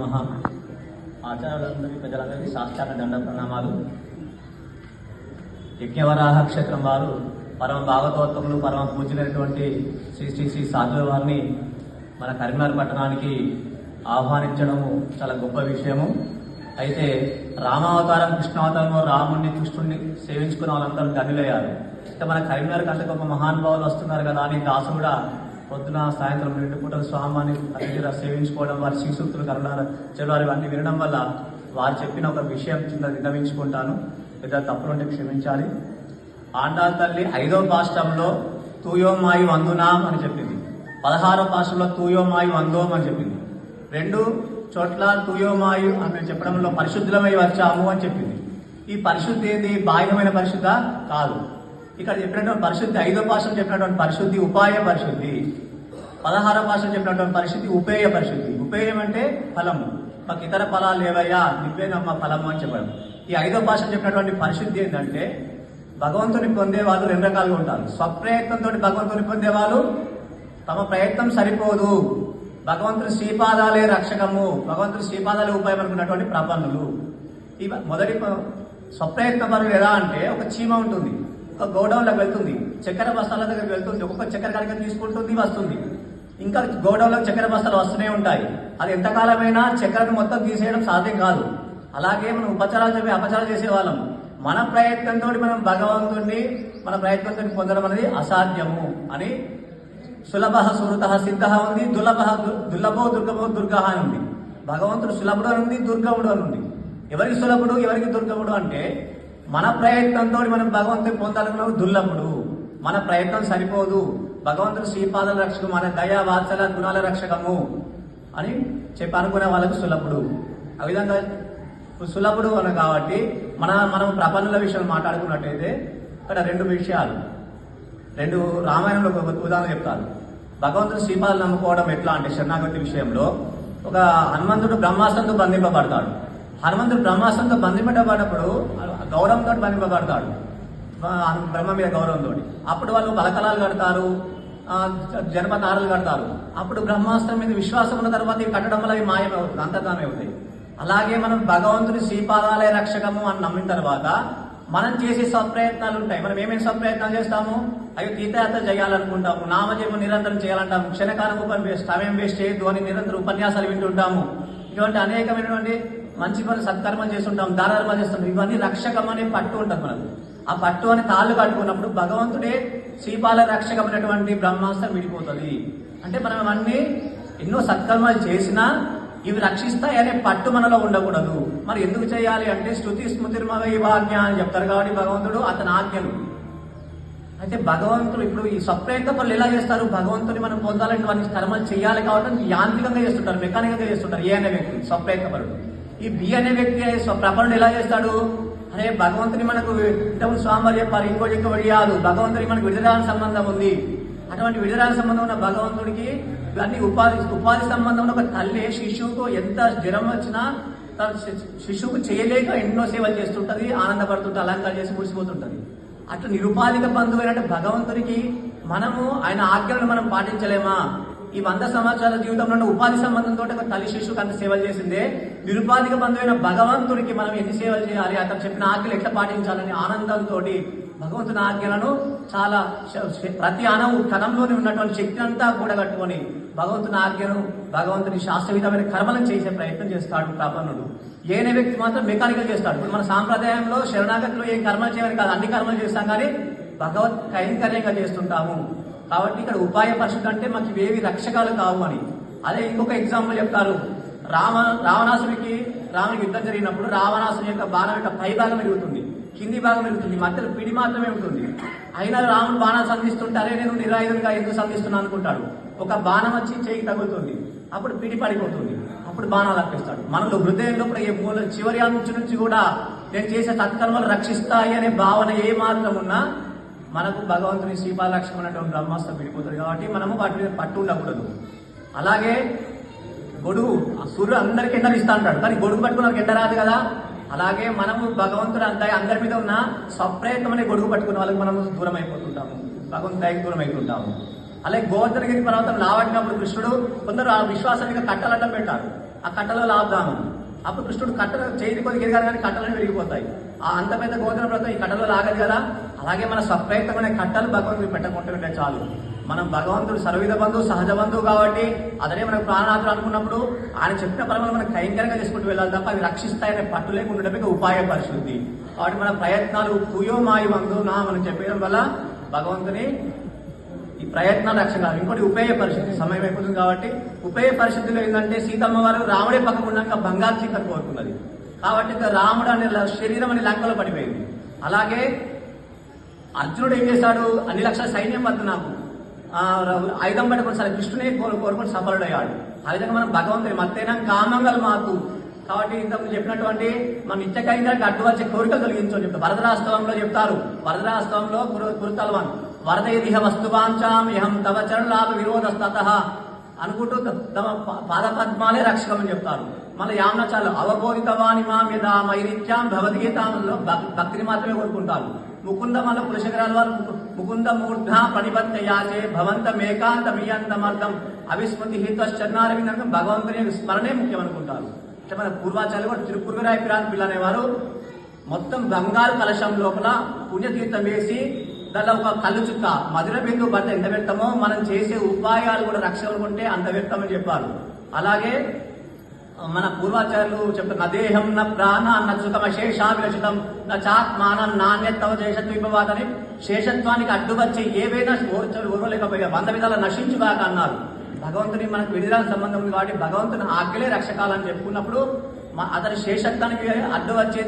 నమ. ఆచార్యులందరికీ ప్రజలందరికీ సాష్టాంగ దండ ప్రణామాలు. యజ్ఞవరాహ క్షేత్రం వారు పరమ భాగవతోత్తములు పరమ పూజలైనటువంటి శ్రీ శ్రీ శ్రీ సాధుల వారిని మన కరీంనగర్ పట్టణానికి ఆహ్వానించడము చాలా గొప్ప విషయము. అయితే రామావతారం కృష్ణావతారంలో రాముణ్ణి కృష్ణుడిని సేవించుకున్న వాళ్ళందరూ గనులయ్యారు అయితే మన కరీంనగర్కి అంత గొప్ప మహానుభావులు వస్తున్నారు కదా అని దాసు కూడా పొద్దున సాయంత్రం రెండు పూటలు స్వామిని దగ్గర సేవించుకోవడం వారి శిశుక్తులు కరుణ చెలవారి ఇవన్నీ వినడం వల్ల వారు చెప్పిన ఒక విషయం చిన్న విన్నవించుకుంటాను. లేదా తప్పులుంటే క్షమించాలి. ఆండాల్ తల్లి ఐదో పాష్టంలో తూయోమాయి వందునాం అని చెప్పింది. పదహారో పాష్టంలో తూయోమాయి వందోం అని చెప్పింది. రెండు చోట్ల తూయోమాయు అని చెప్పడంలో పరిశుద్ధులమై వచ్చాము అని చెప్పింది. ఈ పరిశుద్ధి ఏంది? బాహ్యమైన పరిశుద్ధ కాదు. ఇక్కడ చెప్పినటువంటి పరిశుద్ధి ఐదో పాశం చెప్పినటువంటి పరిశుద్ధి ఉపాయ పరిశుద్ధి. పదహార భాషలు చెప్పినటువంటి పరిస్థితి ఉపేయ పరిస్థితి. ఉపేయం అంటే ఫలము. మాకు ఇతర ఫలాలు లేవయ్యా నివ్వేనమ్మ ఫలము అని చెప్పడం. ఈ ఐదో భాషలు చెప్పినటువంటి పరిస్థితి ఏంటంటే భగవంతుని పొందే వాళ్ళు రెండు రకాలుగా ఉంటారు. స్వప్రయత్నంతో భగవంతుని పొందే వాళ్ళు తమ ప్రయత్నం సరిపోదు. భగవంతుని శ్రీపాదాలే రక్షకము. భగవంతుని శ్రీపాదాలే ఉపాయం అనుకున్నటువంటి ప్రపన్నులు. ఈ మొదటి స్వప్రయత్న పనులు ఎలా అంటే ఒక చీమ ఉంటుంది ఒక గోడౌన్లోకి వెళ్తుంది చక్కెర బస్తాల దగ్గరికి వెళ్తుంది ఒక్కొక్క చక్కెర కనుక తీసుకుంటుంది వస్తుంది. ఇంకా గోడౌన్లో చక్కెర బస్తాలు వస్తూనే ఉంటాయి. అది ఎంతకాలమైనా చక్కెరను మొత్తం తీసేయడం సాధ్యం కాదు. అలాగే మనం ఉపచారాలు చెప్పి అపచారాలు చేసేవాళ్ళం. మన ప్రయత్నంతో మనం భగవంతుడిని మన ప్రయత్నంతో పొందడం అనేది అసాధ్యము అని సులభ సుహృత సిద్ధ ఉంది దుర్లభ దుర్లభో దుర్గమో దుర్గ అని ఉంది. భగవంతుడు సులభుడు అని ఉంది దుర్గముడు అని ఉంది. ఎవరికి సులభుడు ఎవరికి దుర్గముడు అంటే మన ప్రయత్నంతో మనం భగవంతుని పొందాలనుకున్న దుర్లభుడు. మన ప్రయత్నం సరిపోదు. భగవంతుడు శ్రీపాదల రక్షకము మన దయా వాత్సల గుణాల రక్షకము అని చెప్పి అనుకునే వాళ్ళకు సులభుడు. ఆ విధంగా సులభుడు అని కాబట్టి మన మనం ప్రపంచల విషయాలు మాట్లాడుకున్నట్టయితే ఇక్కడ రెండు విషయాలు. రెండు రామాయణంలో ఒక ఉదాహరణ చెప్తారు. భగవంతుడు శ్రీపాదలు నమ్ముకోవడం ఎట్లా అంటే శరణాగతి విషయంలో ఒక హనుమంతుడు బ్రహ్మాస్త్రంతో బంధింపబడతాడు. హనుమంతుడు బ్రహ్మాస్త్రంతో బంధింపబడినప్పుడు గౌరవంతో బంధింపబడతాడు. బ్రహ్మ మీద గౌరవంతో అప్పుడు వాళ్ళు బలకలాలు కడతారు జన్మతారలు కడతారు. అప్పుడు బ్రహ్మాస్త్రం మీద విశ్వాసం ఉన్న తర్వాత ఇవి కట్టడం వల్ల అవి మాయమవుతుంది అంతర్ధానం అవుతాయి. అలాగే మనం భగవంతుని శ్రీపాదాలయ రక్షకము అని నమ్మిన తర్వాత మనం చేసే స్వప్రయత్నాలు ఉంటాయి. మనం ఏమేమి సత్ప్రయత్నాలు చేస్తాము? అవి తీర్థయాత్ర చేయాలనుకుంటాము నామజపం నిరంతరం చేయాలంటాము క్షణకాలం వేస్ట్ సమయం వేస్ట్ చేయొద్దు అని నిరంతరం ఉపన్యాసాలు వింటుంటాము. ఇటువంటి అనేకమైనటువంటి మంచి పనులు సత్కర్మలు చేస్తుంటాం దారాలు చేస్తుంటాం ఇవన్నీ రక్షకం అనే పట్టు ఉంటుంది మనకు. ఆ పట్టు అని తాళ్ళు కట్టుకున్నప్పుడు భగవంతుడే శ్రీపాల రక్షకమైనటువంటి బ్రహ్మాస్త్రం విడిపోతుంది. అంటే మనం అవన్నీ ఎన్నో సత్కర్మాలు చేసినా ఇవి రక్షిస్తాయి అనే పట్టు మనలో ఉండకూడదు. మరి ఎందుకు చేయాలి అంటే శృతి స్మృతిర్మవ అని చెప్తారు కాబట్టి భగవంతుడు అతని ఆజ్ఞలు. అయితే భగవంతుడు ఇప్పుడు ఈ సపరేట్ పనులు ఎలా చేస్తారు? భగవంతుని మనం పొందాలంటే వారిని కర్మలు చేయాలి కాబట్టి యాంత్రికంగా చేస్తుంటారు మెకానికంగా చేస్తుంటారు. ఏ అనే వ్యక్తి స్వప్రయత్న పరుడు ఈ బి అనే వ్యక్తి ప్రపణుడు ఎలా చేస్తాడు? అరే భగవంతుని మనకు ఇంతకు స్వామివారు చెప్పారు ఇంకో ఇంకో వెళ్ళాదు భగవంతుని మనకు విడుదల సంబంధం ఉంది. అటువంటి విడుదల సంబంధం ఉన్న భగవంతుడికి అన్ని ఉపాధి ఉపాధి సంబంధం ఉన్న ఒక తల్లి శిశువుకు ఎంత జ్వరం వచ్చినా తన శి- శిశువుకు చేయలేక ఎన్నో సేవలు చేస్తుంటది ఆనందపడుతుంటే అలంకారం చేసి మురిసిపోతుంటది. అట్లా నిరుపాధిక బంధువైన భగవంతునికి మనము ఆయన ఆజ్ఞలను మనం పాటించలేమా? ఈ వంద సంవత్సరాల జీవితంలో ఉపాధి సంబంధంతో ఒక తల్లి శిశువుకు అంత సేవలు చేసిందే. నిరుపాధిక బంధువైన భగవంతుడికి మనం ఎన్ని సేవలు చేయాలి? అతను చెప్పిన ఆజ్ఞలు ఎట్లా పాటించాలని ఆనందంతో భగవంతుని ఆజ్ఞలను చాలా ప్రతి అనవు కణంలోని ఉన్నటువంటి శక్తి అంతా కూడగట్టుకొని భగవంతుని ఆజ్ఞను భగవంతుని శాస్త్రవిధమైన కర్మలను చేసే ప్రయత్నం చేస్తాడు ప్రపన్నుడు. ఏనే వ్యక్తి మాత్రం మెకానికల్ చేస్తాడు. ఇప్పుడు మన సాంప్రదాయంలో శరణాగతిలో ఏం కర్మలు చేయాలి కాదు. అన్ని కర్మలు చేస్తాం కానీ భగవత్ కైంకర్యంగా చేస్తుంటాము. కాబట్టి ఇక్కడ ఉపాయ పరిస్థితి అంటే మనకి ఇవేవి రక్షకాలు కావు అని. అదే ఇంకొక ఎగ్జాంపుల్ చెప్తారు. రామ రావణాసుడికి రామునికి యుద్ధం జరిగినప్పుడు రావణాసుని యొక్క బాణం యొక్క పై భాగం ఎరుగుతుంది కింది భాగం ఎరుగుతుంది మధ్యలో పిడి మాత్రమే ఉంటుంది. అయినా రాముడు బాణం సంధిస్తుంటే అరే నేను నిరాయుధుడిగా ఎందుకు సంధిస్తున్నాను అనుకుంటాడు? ఒక బాణం వచ్చి చేయికి తగులుతుంది. అప్పుడు పిడి పడిపోతుంది. అప్పుడు బాణాలు అర్పిస్తాడు మనలో హృదయంలో కూడా ఏ మూల చివరి అంచు నుంచి కూడా నేను చేసే సత్కర్మలు రక్షిస్తాయి అనే భావన ఏ మాత్రం ఉన్నా మనకు భగవంతుని శ్రీపాలక్షం అనేటువంటి బ్రహ్మాస్త్రం విడిపోతుంది కాబట్టి మనము వాటి మీద పట్టు ఉండకూడదు. అలాగే గొడుగు. ఆ సూర్యుడు అందరికి ఎండలు ఇస్తా అంటాడు. కానీ గొడుగు పట్టుకున్న ఎండ రాదు కదా. అలాగే మనము భగవంతుడు అంత అందరి మీద ఉన్న సప్రయత్నంనే గొడుగు పట్టుకున్న వాళ్ళకి మనము దూరం అయిపోతుంటాము. భగవంతు దయకు దూరం అయిపోతుంటాము. అలాగే గోవర్ధనగిరి పర్వతం లావట్టినప్పుడు కృష్ణుడు కొందరు ఆ విశ్వాసానికి కట్టలడ్డం పెట్టారు. ఆ కట్టలో లాగుదాము అప్పుడు కృష్ణుడు కట్టలు చేతి కొద్ది ఎదిగారు కానీ కట్టలను విరిగిపోతాయి. ఆ అంత పెద్ద గోధుమ పర్వతం ఈ కట్టలో లాగదు కదా. అలాగే మన స్వప్రయత్నమైన కట్టలు భగవంతుడు పెట్టకుంటుంటే చాలు. మనం భగవంతుడు సర్వవిధ బంధువు సహజ బంధువు కాబట్టి అతనే మనకు ప్రాణాతులు అనుకున్నప్పుడు ఆయన చెప్పిన పరమలు మనం కైంకరంగా చేసుకుంటూ వెళ్ళాలి తప్ప అవి రక్షిస్తాయనే పట్టు లేకుండా ఉపాయ పరిశుద్ధి. కాబట్టి మన ప్రయత్నాలు కుయోమాయి వందు నా మనం చెప్పడం వల్ల భగవంతుని ఈ ప్రయత్నాలు రక్షణ ఇంకోటి ఉపేయ పరిస్థితి సమయం అయిపోతుంది కాబట్టి ఉపేయ పరిస్థితిలో ఏంటంటే సీతమ్మ వారు రాముడే పక్కకు ఉన్నాక బంగారు సీతను కోరుకున్నది. కాబట్టి రాముడు అనే ల- శరీరం అనే లంకలో పడిపోయింది. అలాగే అర్జునుడు ఏం చేశాడు? అన్ని లక్షల సైన్యం వద్దు నాకు. ఆయుధం పట్టుకొని సరే కృష్ణుని కోరుకొని సఫలుడయ్యాడు. ఆ విధంగా మనం భగవంతుని మత్తైనా కామంగలు మాకు. కాబట్టి ఇంతకు చెప్పినటువంటి మన నిత్య కైంద్రానికి అడ్డు వచ్చే కోరికలు చెప్తారు. వరదరాస్తవంలో చెప్తారు. వరదరాస్తవంలో కురు కురుతల్వన్ వరద ఇహ వస్తువాంచాం ఇహం తవ చరణాల విరోధస్తత అనుకుంటూ త- తమ పా- పాదపద్మాలే రక్షకమని చెప్తారు. మళ్ళీ యామ్నచాలు అవబోధితవాని మా మీద మైరిత్యాం భగవద్గీతలో భక్- భక్తిని మాత్రమే కోరుకుంటారు. ముకుంద మన పురుషకరాల వారు ముకు- ముకుంద మూర్ధ ప్రణిబద్ధ యాచే భవంత మేకాంత మియంతమర్థం అవిస్మృతి హితశ్చన్నారవిందం భగవంతుని స్మరణే ముఖ్యం అనుకుంటారు అంటే మన పూర్వాచార్యులు కూడా తిరుపురుగరాయ పిరాన్ పిల్ల అనేవారు మొత్తం బంగారు కలశం లోపల పుణ్యతీర్థం వేసి దానిలో ఒక కళ్ళు చుక్క మధుర బిందు భర్త ఎంత వ్యర్థమో మనం చేసే ఉపాయాలు కూడా రక్షణ ఉంటే అంత వ్యర్థమని చెప్పారు. అలాగే మన పూర్వాచార్యులు చెప్తారు నదేహం న ప్రాణ న సుఖమ శేషాభిలషితం న చాత్మానం నాణ్యతవ శేషత్విపవాదని శేషత్వానికి అడ్డు వచ్చి ఏవైనా ఓర్చలు ఓర్వలేకపోయా వంద విధాల నశించుగాక అన్నారు. భగవంతుని మనకు విడిదాల సంబంధం ఉంది కాబట్టి భగవంతుని ఆజ్ఞలే రక్షకాలని చెప్పుకున్నప్పుడు అతని శేషత్వానికి అడ్డు వచ్చేది